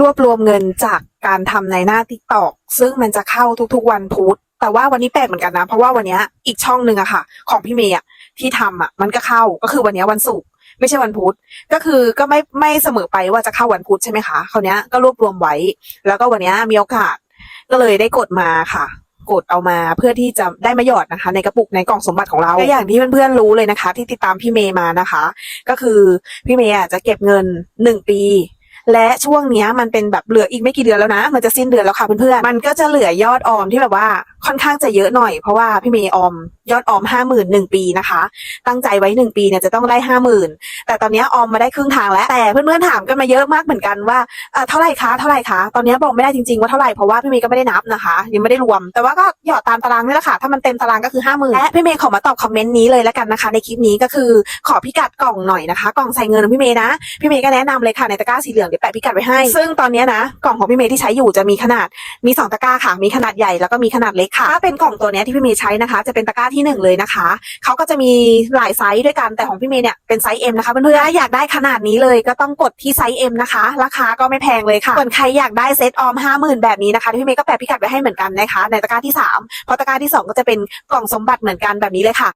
รวบรวมเงินจากการทำในหน้าทิกตอกซึ่งมันจะเข้าทุกๆวันพุธแต่ว่าวันนี้แปลกเหมือนกันนะ เพราะว่าวันนี้อีกช่องหนึ่งอะค่ะ ของพี่เมย์อะที่ทำอะมันก็เข้าก็คือวันนี้วันศุกร์ไม่ใช่วันพุธก็คือก็ไม่ไม่เสมอไปว่าจะเข้าวันพุธใช่ไหมคะคราวเนี้ยก็รวบรวมไว้ แล้วก็วันนี้มีโอกาสก็เลยได้กดมาค่ะ กดเอามาเพื่อที่จะได้มาหยอดนะคะ ในกระปุกในกล่องสมบัติของเราก็อย่างที่เพื่อนๆรู้เลยนะคะ ที่ติดตามพี่เมย์มานะคะ ก็คือพี่เมย์จะเก็บเงินหนึ่งปี และช่วงเนี้ยมันเป็นแบบเหลืออีกไม่กี่เดือนแล้วนะ มันจะสิ้นเดือนแล้วค่ะเพื่อนๆมันก็จะเหลือยอดออมที่แบบว่า ค่อนข้างจะเยอะหน่อยเพราะว่าพี่เมย์ออมยอดออมห้าหมื่นหนึ่งปีนะคะ ตั้งใจไว้หนึ่งปีเนี่ยจะต้องได้ห้าหมื่นแต่ตอนเนี้ยออมมาได้ครึ่งทางแล้วแต่เพื่อนๆถามกันมาเยอะมากเหมือนกันว่าเออเท่าไหร่คะเท่าไหร่คะตอนเนี้ยบอกไม่ได้จริงๆว่าเท่าไหร่เพราะว่าพี่เมย์ก็ไม่ได้นับนะคะ ยังไม่ได้รวม แต่ว่าก็หยอดตามตารางนี่แหละค่ะถ้ามันเต็มตารางก็คือห้าหมื่นและพี่เมย์ขอมาตอบคอมเมนต์นี้เลยแล้วกันนะคะ ในคลิปนี้ก็คือขอพิกัดกล่องหน่อยนะคะ กล่องใส่เงินของพี่เมย์นะพี่เมย์ก็แนะนำเลยค่ะในตะกร้าสีเหลืองเดี๋ยวแปะพิกัดไว้ให้ ซึ่งตอนนี้นะกล่องของพี่เมย์ที่ใช้อยู่จะมีขนาด มีสองตะกร้าค่ะ มีขนาดใหญ่แล้วก็มีขนาดเล็กค่ะ ถ้าเป็นกล่องตัวนี้ที่พี่เมย์ใช้นะคะ จะเป็นตะกร้าที่หนึ่งเลยนะคะเขาก็จะมีหลายไซส์ด้วยกันแต่ของพี่เมย์เนี่ยเป็นไซส์ M นะคะเพื่อนๆอยากได้ขนาดนี้เลยก็ต้องกดที่ไซส์ M นะคะ ราคาก็ไม่แพงเลยค่ะส่วนใครอยากได้เซตออมห้าหมื่นแบบนี้นะคะพี่เมย์ก็แปะพิกัดไว้ให้เหมือนกันนะคะ ในตะกร้าที่สามเพราะตะกร้าที่สองก็จะเป็นกล่องสมบัติเหมือนกันแบบนี้เลยค่ะ